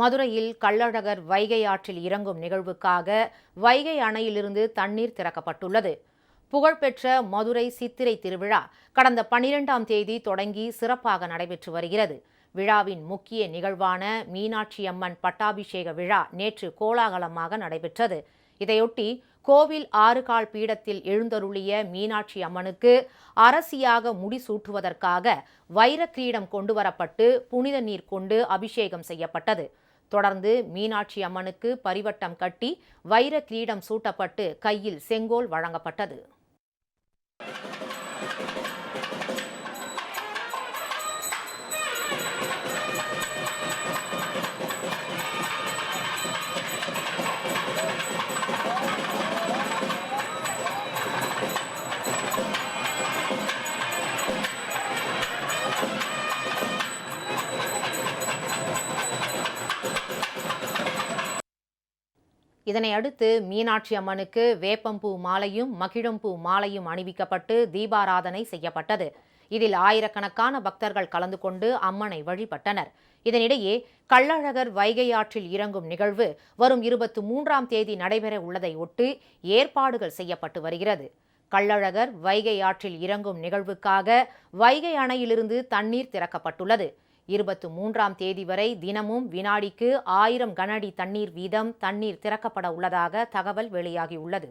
மதுரையில் கள்ளழகர் வைகை ஆற்றில் இறங்கும் நிகழ்வுக்காக வைகை அணையிலிருந்து தண்ணீர் திறக்கப்பட்டுள்ளது. புகழ்பெற்ற மதுரை சித்திரை திருவிழா கடந்த பனிரெண்டாம் தேதி தொடங்கி சிறப்பாக நடைபெற்று வருகிறது. விழாவின் முக்கிய நிகழ்வான மீனாட்சி அம்மன் பட்டாபிஷேக விழா நேற்று கோலாகலமாக நடைபெற்றது. இதையொட்டி கோவில் ஆறுகால் பீடத்தில் எழுந்தருளிய மீனாட்சி அம்மனுக்கு அரசியாக முடிசூட்டுவதற்காக வைரக்கிரீடம் கொண்டுவரப்பட்டு புனித நீர் கொண்டு அபிஷேகம் செய்யப்பட்டது. தொடர்ந்து மீனாட்சி அம்மனுக்கு பரிவட்டம் கட்டி வைர கிரீடம் சூட்டப்பட்டு கையில் செங்கோல் வழங்கப்பட்டது. இதனை அடுத்து மீனாட்சி அம்மனுக்கு வேப்பம்பூ மாலையும் மகிழம்பூ மாலையும் அணிவிக்கப்பட்டு தீபாராதனை செய்யப்பட்டது. இதில் ஆயிரக்கணக்கான பக்தர்கள் கலந்து கொண்டு அம்மனை வழிபட்டனர். இதனிடையே கள்ளழகர் வைகை ஆற்றில் இறங்கும் நிகழ்வு வரும் இருபத்தி மூன்றாம் தேதி நடைபெற உள்ளதை ஒட்டி ஏற்பாடுகள் செய்யப்பட்டு வருகிறது. கள்ளழகர் வைகை ஆற்றில் இறங்கும் நிகழ்வுக்காக வைகை அணையிலிருந்து தண்ணீர் திறக்கப்பட்டுள்ளது. இருபத்து மூன்றாம் தேதி வரை தினமும் வினாடிக்கு ஆயிரம் கனஅடி தண்ணீர் வீதம் தண்ணீர் திறக்கப்பட உள்ளதாக தகவல் வெளியாகியுள்ளது.